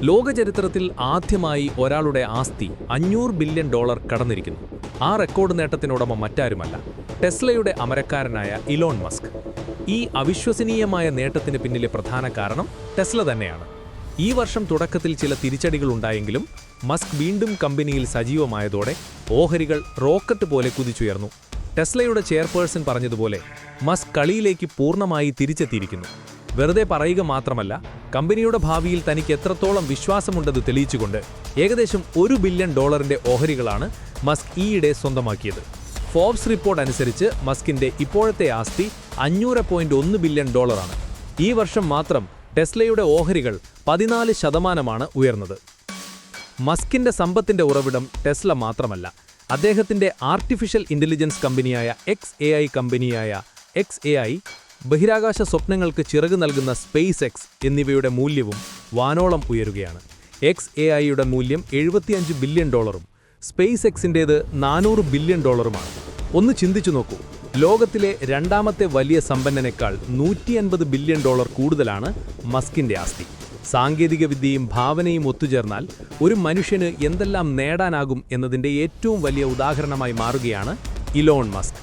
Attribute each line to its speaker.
Speaker 1: ലോകചരിത്രത്തിൽ ആദ്യമായി ഒരാളുടെ ആസ്തി അഞ്ഞൂറ് ബില്യൺ ഡോളർ കടന്നിരിക്കുന്നു. ആ റെക്കോർഡ് നേട്ടത്തിനുടമ മറ്റാരുമല്ല ടെസ്ലയുടെ അമരക്കാരനായ ഇലോൺ മസ്ക്. ഈ അവിശ്വസനീയമായ നേട്ടത്തിന് പിന്നിലെ പ്രധാന കാരണം ടെസ്ല തന്നെയാണ്. ഈ വർഷം തുടക്കത്തിൽ ചില തിരിച്ചടികൾ ഉണ്ടായെങ്കിലും മസ്ക് വീണ്ടും കമ്പനിയിൽ സജീവമായതോടെ ഓഹരികൾ റോക്കറ്റ് പോലെ കുതിച്ചുയർന്നു. ടെസ്ലയുടെ ചെയർപേഴ്സൺ പറഞ്ഞതുപോലെ മസ്ക് കളിയിലേക്ക് പൂർണമായി തിരിച്ചെത്തിയിരിക്കുന്നു. വെറുതെ പറയുക മാത്രമല്ല കമ്പനിയുടെ ഭാവിയിൽ തനിക്ക് എത്രത്തോളം വിശ്വാസമുണ്ടെന്ന് തെളിയിച്ചുകൊണ്ട് ഏകദേശം ഒരു ബില്യൺ ഡോളറിന്റെ ഓഹരികളാണ് മസ്ക് ഈയിടെ സ്വന്തമാക്കിയത്. ഫോബ്സ് റിപ്പോർട്ട് അനുസരിച്ച് മസ്കിന്റെ ഇപ്പോഴത്തെ ആസ്തി അഞ്ഞൂറ് പോയിന്റ് ഒന്ന് ബില്യൺ ഡോളറാണ്. ഈ വർഷം മാത്രം ടെസ്ലയുടെ ഓഹരികൾ പതിനാല് ശതമാനമാണ് ഉയർന്നത്. മസ്കിന്റെ സമ്പത്തിന്റെ ഉറവിടം ടെസ്ല മാത്രമല്ല അദ്ദേഹത്തിന്റെ ആർട്ടിഫിഷ്യൽ ഇന്റലിജൻസ് കമ്പനിയായ എക്സ് എ ഐ കമ്പനിയായ എക്സ് എ ഐ ബഹിരാകാശ സ്വപ്നങ്ങൾക്ക് ചിറക് നൽകുന്ന സ്പേസ് എക്സ് എന്നിവയുടെ മൂല്യവും വാനോളം ഉയരുകയാണ്. എക്സ് എ ഐയുടെ മൂല്യം എഴുപത്തിയഞ്ച് ബില്യൺ ഡോളറും സ്പേസ് എക്സിന്റേത് നാനൂറ് ബില്യൺ ഡോളറുമാണ്. ഒന്ന് ചിന്തിച്ചു നോക്കൂ. ലോകത്തിലെ രണ്ടാമത്തെ വലിയ സമ്പന്നനേക്കാൾ നൂറ്റി അൻപത് ബില്യൺ ഡോളർ കൂടുതലാണ് മസ്കിന്റെ ആസ്തി. സാങ്കേതികവിദ്യയും ഭാവനയും ഒത്തുചേർന്നാൽ ഒരു മനുഷ്യന് എന്തെല്ലാം നേടാനാകും എന്നതിന്റെ ഏറ്റവും വലിയ ഉദാഹരണമായി മാറുകയാണ് ഇലോൺ മസ്ക്.